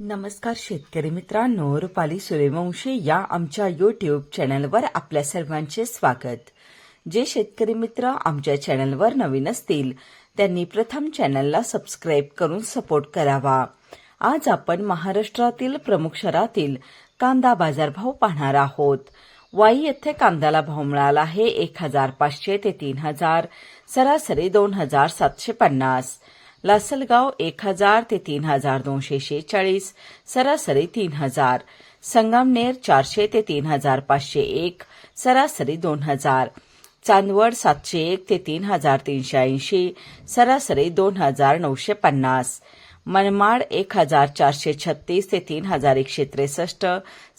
नमस्कार शेतकरी मित्रांनो रुपाली सूर्यवंशी या आमच्या यूट्यूब चॅनलवर आपल्या सर्वांचे स्वागत. जे शेतकरी मित्र आमच्या चॅनलवर नवीन असतील त्यांनी प्रथम चॅनलला सबस्क्राईब करून सपोर्ट करावा. आज आपण महाराष्ट्रातील प्रमुख शहरातील कांदा बाजारभाव पाहणार आहोत. वाई येथे कांद्याला भाव मिळाला आहे एक हजार पाचशे ते तीन हजार सरासरी दोन हजार सातशे पन्नास. लासलगाव एक हजार ते तीन हजार दोनशे शेहेचाळीस सरासरी तीन हजार संगमनेर चारशे ते तीन हजार पाचशे एक सरासरी दोन हजार चांदवड सातशे एक ते तीन हजार तीनशे ऐंशी सरासरी दोन हजार नऊशे पन्नास मनमाड एक हजार चारशे छत्तीस ते तीन हजार एकशे त्रेसष्ट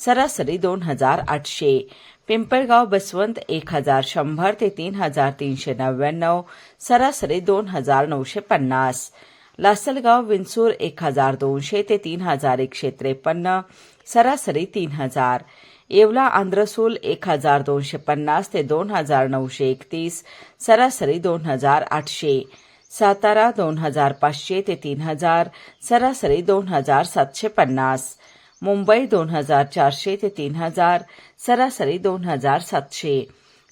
सरासरी दोन हजार आठशे. पिंपळगाव बसवंत एक हजार शंभर ते तीन हजार तीनशे नव्याण्णव सरासरी दोन हजार नऊशे पन्नास. लासलगाव विंचूर एक हजार दोनशे ते तीन हजार एकशे त्रेपन्न सरासरी तीन हजार. येवला आंध्रसूल एक हजार दोनशे पन्नास ते दोन हजार नऊशे एकतीस सरासरी दोन हजार आठशे. सातारा दोन हजार पाचशे ते तीन हजार सरासरी दोन हजार सातशे पन्नास. मुंबई दोन हजार चारशे ते तीन हजार सरासरी दोन हजार सातशे.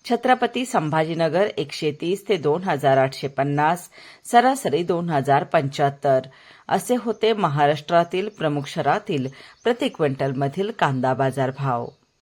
छत्रपती संभाजीनगर एकशे तीस ते दोन हजार आठशे पन्नास सरासरी दोन हजार पंच्याहत्तर. असे होते महाराष्ट्रातील प्रमुख शहरातील प्रति क्विंटलमधील कांदा बाजार भाव